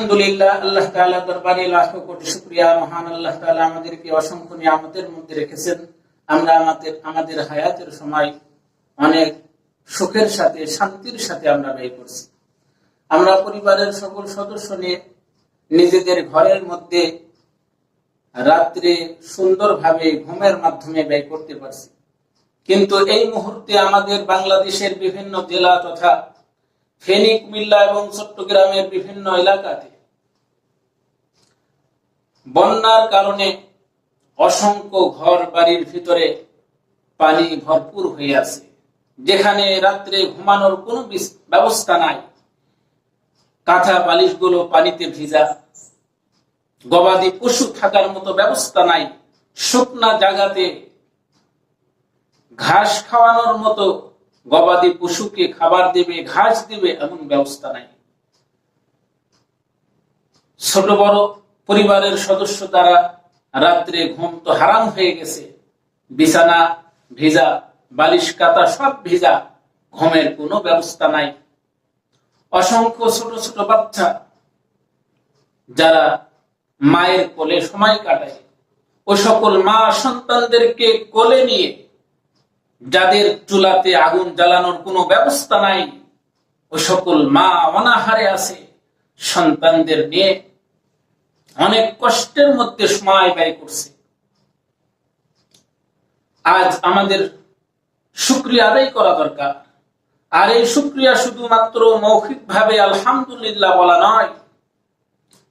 আলহামদুলিল্লাহ, আল্লাহ দরবারে কোটি মহান আল্লাহ আমাদেরকে অসংখ্য নিয়ামতের মধ্যে রেখেছেন। আমরা আমাদের আমাদের হায়াতের সময় অনেক সুখের সাথে, শান্তির সাথে আমরা ব্যয় করছি। আমরা পরিবারের সকল সদস্য নিয়ে নিজেদের ঘরের মধ্যে রাত্রে সুন্দরভাবে ঘুমের মাধ্যমে ব্যয় করতে পারছি। কিন্তু এই মুহূর্তে আমাদের বাংলাদেশের বিভিন্ন জেলা তথা ফেনী কুমিল্লা এবং চট্টগ্রামের বিভিন্ন এলাকাতে বন্যার কারণে অসংখ্য ঘর বাড়ির ভিতরে পানি ভরপুর হয়ে আছে। যেখানে রাত্রে ঘুমানোর কোনো বিস- ব্যবস্থা নাই। কাঁথা বালিশগুলো পানিতে ভিজা। গবাদি পশু থাকার মতো ব্যবস্থা নাই। শুকনা জায়গাতে ঘাস খাওয়ানোর মতো গবাদি পশুকে খাবার দেবে, ঘাস দেবে এমন ব্যবস্থা নাই। ছোট বড় পরিবারের সদস্য দ্বারা রাত্রে ঘুম তো হারাম হয়ে গেছে। বিছানা ভিজা, বালিশ কাতা সব ভিজা, ঘুমের কোনো ব্যবস্থা নাই। অসংখ্য ছোট ছোট বাচ্চা যারা মায়ের কোলে সময় কাটায়। ও সকল মা সন্তানদেরকে কোলে নিয়ে যাদের চুলাতে আগুন জ্বালানোর কোনো ব্যবস্থা নাই, ও সকল মা অনাহারে আছে, সন্তানদের নিয়ে অনেক কষ্টের মধ্যে সময় ব্যয় করছে। আজ আমাদের শুক্রিয়া আদায় করা দরকার। আর এই শুক্রিয়া শুধুমাত্র মৌখিক ভাবে আলহামদুলিল্লাহ বলা নয়,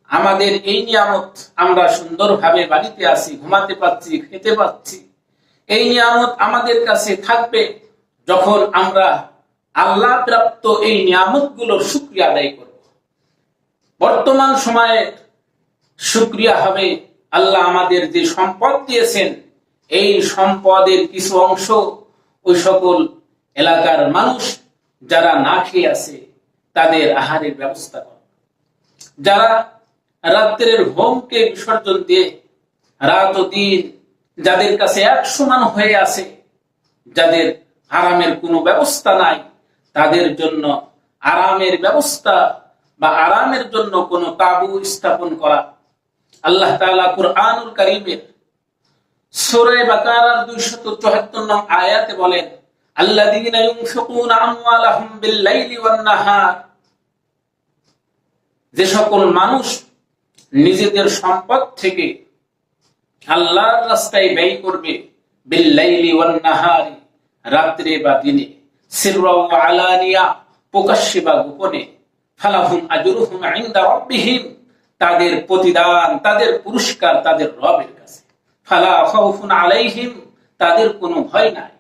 আমাদের এই নিয়ামত আমরা সুন্দরভাবে বাড়িতে আছি, ঘুমাতে পাচ্ছি খেতে পাচ্ছি এই নিয়ামত আমাদের কাছে থাকবে যখন আমরা আল্লাহ প্রাপ্ত এই নিয়ামতগুলোর শুক্রিয়া আদায় করব। বর্তমান সময়ে শুক্রিয়া হবে আল্লাহ আমাদের যে সম্পদ দিয়েছেন, এই সম্পদের কিছু অংশ ওই সকল এলাকার মানুষ যারা না খেয়ে আছে, তাদের আহারের ব্যবস্থা করে। যারা রাত্রের হোমকে বিসর্জন দিয়ে রাত ও দিন যাদের কাছে এক সমান হয়ে আছে, যাদের আরামের কোনো ব্যবস্থা নাই, তাদের জন্য আরামের ব্যবস্থা বা আরামের জন্য কোনো তাবু স্থাপন করা। আল্লাহ তাআলা কুরআনুল কারীমের সূরা বাকারার 274 নং আয়াতে বলেন, আল্লাযীনা ইউনফিকুনা আমওয়ালাহুম বিল-লাইলি ওয়ান-নাহার যে সকল মানুষ নিজেদের সম্পদ থেকে আল্লাহর রাস্তায় ব্যয় করবে বিল-লাইলি ওয়ান-নাহারি, রাত্রে বা দিনে। সিররা আলানিয়া, প্রকাশ্যে বা গোপনে। ফালাহুম আজরুহুম ইনদা রাব্বিহিম, তাদের প্রতিদান, তাদের পুরস্কার তাদের রবের কাছে। ফালা খাউফুন আলাইহিম, তাদের কোনো ভয় নাই।